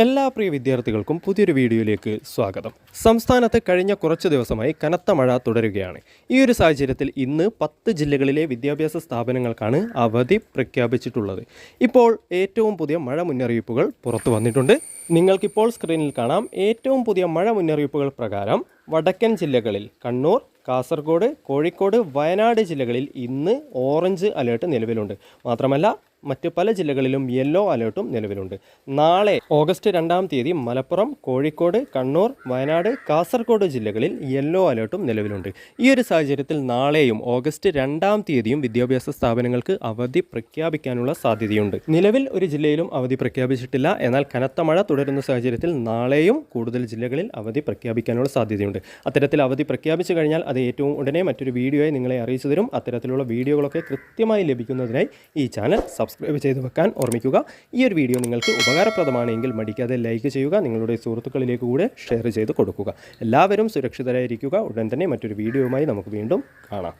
എല്ലാ പ്രിയ വിദ്യാർത്ഥികൾക്കും പുതിയൊരു വീഡിയോയിലേക്ക് സ്വാഗതം. സംസ്ഥാനത്ത് കഴിഞ്ഞ കുറച്ച് ദിവസമായി കനത്ത മഴ തുടരുകയാണ്. ഈ ഒരു സാഹചര്യത്തിൽ ഇന്ന് പത്ത് ജില്ലകളിലെ വിദ്യാഭ്യാസ സ്ഥാപനങ്ങൾക്കാണ് അവധി പ്രഖ്യാപിച്ചിട്ടുള്ളത്. ഇപ്പോൾ ഏറ്റവും പുതിയ മഴ മുന്നറിയിപ്പുകൾ പുറത്തു വന്നിട്ടുണ്ട്. നിങ്ങൾക്കിപ്പോൾ സ്ക്രീനിൽ കാണാം ഏറ്റവും പുതിയ മഴ മുന്നറിയിപ്പുകൾ പ്രകാരം വടക്കൻ ജില്ലകളിൽ കണ്ണൂർ കാസർഗോഡ് കോഴിക്കോട് വയനാട് ജില്ലകളിൽ ഇന്ന് ഓറഞ്ച് അലേർട്ട് നിലവിലുണ്ട്. മാത്രമല്ല മറ്റ് പല ജില്ലകളിലും യെല്ലോ അലേർട്ടും നിലവിലുണ്ട്. നാളെ ഓഗസ്റ്റ് രണ്ടാം തീയതി മലപ്പുറം കോഴിക്കോട് കണ്ണൂർ വയനാട് കാസർഗോഡ് ജില്ലകളിൽ യെല്ലോ അലേർട്ടും നിലവിലുണ്ട്. ഈ ഒരു സാഹചര്യത്തിൽ നാളെയും ഓഗസ്റ്റ് രണ്ടാം തീയതിയും വിദ്യാഭ്യാസ സ്ഥാപനങ്ങൾക്ക് അവധി പ്രഖ്യാപിക്കാനുള്ള സാധ്യതയുണ്ട്. നിലവിൽ ഒരു ജില്ലയിലും അവധി പ്രഖ്യാപിച്ചിട്ടില്ല. എന്നാൽ കനത്ത മഴ തുടരുന്ന സാഹചര്യത്തിൽ നാളെയും കൂടുതൽ ജില്ലകളിൽ അവധി പ്രഖ്യാപിക്കാനുള്ള സാധ്യതയുണ്ട്. അത്തരത്തിൽ അവധി പ്രഖ്യാപിച്ചു കഴിഞ്ഞാൽ അത് ഏറ്റവും ഉടനെ മറ്റൊരു വീഡിയോയെ നിങ്ങളെ അറിയിച്ചു തരും. അത്തരത്തിലുള്ള വീഡിയോകളൊക്കെ കൃത്യമായി ലഭിക്കുന്നതിനായി ഈ ചാനൽ സബ്സ്ക്രൈബ് ചെയ്ത് വെക്കാൻ ഓർമ്മിക്കുക. ഈ ഒരു വീഡിയോ നിങ്ങൾക്ക് ഉപകാരപ്രദമാണെങ്കിൽ മടിക്കാതെ ലൈക്ക് ചെയ്യുക നിങ്ങളുടെ സുഹൃത്തുക്കളിലേക്ക് കൂടെ ഷെയർ ചെയ്ത് കൊടുക്കുക. എല്ലാവരും സുരക്ഷിതരായിരിക്കുക. ഉടൻ തന്നെ മറ്റൊരു വീഡിയോയുമായി നമുക്ക് വീണ്ടും കാണാം.